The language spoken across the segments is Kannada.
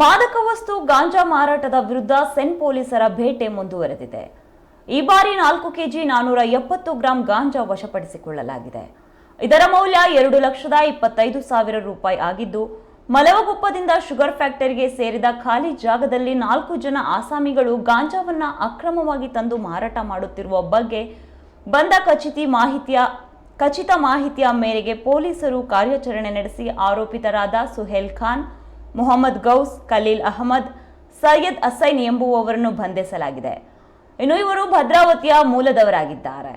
ಮಾದಕ ವಸ್ತು ಗಾಂಜಾ ಮಾರಾಟದ ವಿರುದ್ಧ ಸೆನ್ ಪೊಲೀಸರ ಭೇಟೆ ಮುಂದುವರೆದಿದೆ. ಈ ಬಾರಿ ನಾಲ್ಕು ಕೆಜಿ ನಾನೂರ ಎಪ್ಪತ್ತು ಗ್ರಾಂ ಗಾಂಜಾ ವಶಪಡಿಸಿಕೊಳ್ಳಲಾಗಿದೆ. ಇದರ ಮೌಲ್ಯ ಎರಡು ಲಕ್ಷದ ಇಪ್ಪತ್ತೈದು ಸಾವಿರ ರೂಪಾಯಿ ಆಗಿದ್ದು, ಮಲವಗುಪ್ಪದಿಂದ ಶುಗರ್ ಫ್ಯಾಕ್ಟರಿಗೆ ಸೇರಿದ ಖಾಲಿ ಜಾಗದಲ್ಲಿ ನಾಲ್ಕು ಜನ ಆಸಾಮಿಗಳು ಗಾಂಜಾವನ್ನ ಅಕ್ರಮವಾಗಿ ತಂದು ಮಾರಾಟ ಮಾಡುತ್ತಿರುವ ಬಗ್ಗೆ ಬಂದ ಖಚಿತಿ ಮಾಹಿತಿಯ, ಖಚಿತ ಮಾಹಿತಿಯ ಮೇರೆಗೆ ಪೊಲೀಸರು ಕಾರ್ಯಾಚರಣೆ ನಡೆಸಿ ಆರೋಪಿತರಾದ ಸುಹೇಲ್ ಖಾನ್ ಮೊಹಮ್ಮದ್ ಗೌಸ್ ಖಲೀಲ್ ಅಹಮದ್ ಸೈಯದ್ ಅಸೈನ್ ಎಂಬುವವರನ್ನು ಬಂಧಿಸಲಾಗಿದೆ. ಇನ್ನು ಇವರು ಭದ್ರಾವತಿಯ ಮೂಲದವರಾಗಿದ್ದಾರೆ.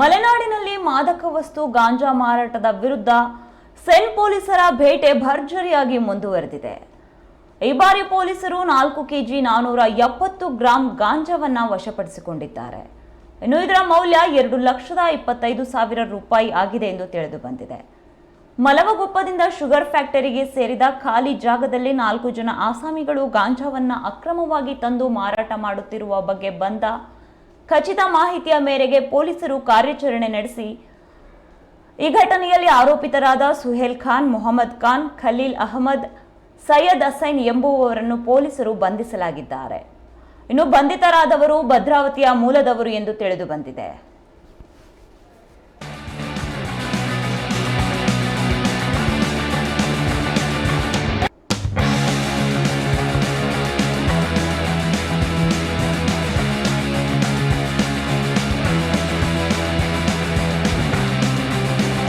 ಮಲೆನಾಡಿನಲ್ಲಿ ಮಾದಕ ವಸ್ತು ಗಾಂಜಾ ಮಾರಾಟದ ವಿರುದ್ಧ ಸೆನ್ ಪೊಲೀಸರ ಭೇಟೆ ಭರ್ಜರಿಯಾಗಿ ಮುಂದುವರೆದಿದೆ. ಈ ಬಾರಿ ಪೊಲೀಸರು ನಾಲ್ಕು ಕೆಜಿ ನಾನೂರ ಎಪ್ಪತ್ತು ಗ್ರಾಂ ಗಾಂಜಾವನ್ನ ವಶಪಡಿಸಿಕೊಂಡಿದ್ದಾರೆ. ಇನ್ನು ಇದರ ಮೌಲ್ಯ ಎರಡು ಲಕ್ಷದ ಇಪ್ಪತ್ತೈದು ಸಾವಿರ ರೂಪಾಯಿ ಆಗಿದೆ ಎಂದು ತಿಳಿದು ಬಂದಿದೆ. ಮಲವಗೊಪ್ಪದಿಂದ ಶುಗರ್ ಫ್ಯಾಕ್ಟರಿಗೆ ಸೇರಿದ ಖಾಲಿ ಜಾಗದಲ್ಲಿ ನಾಲ್ಕು ಜನ ಆಸಾಮಿಗಳು ಗಾಂಜಾವನ್ನ ಅಕ್ರಮವಾಗಿ ತಂದು ಮಾರಾಟ ಮಾಡುತ್ತಿರುವ ಬಗ್ಗೆ ಬಂದ ಖಚಿತ ಮಾಹಿತಿಯ ಮೇರೆಗೆ ಪೊಲೀಸರು ಕಾರ್ಯಾಚರಣೆ ನಡೆಸಿ, ಈ ಘಟನೆಯಲ್ಲಿ ಆರೋಪಿತರಾದ ಸುಹೇಲ್ ಖಾನ್, ಮೊಹಮ್ಮದ್ ಖಾನ್, ಖಲೀಲ್ ಅಹಮದ್, ಸೈಯದ್ ಅಸೈನ್ ಎಂಬುವವರನ್ನು ಪೊಲೀಸರು ಬಂಧಿಸಲಾಗಿದ್ದಾರೆ. ಇನ್ನು ಬಂಧಿತರಾದವರು ಭದ್ರಾವತಿಯ ಮೂಲದವರು ಎಂದು ತಿಳಿದು ಬಂದಿದೆ.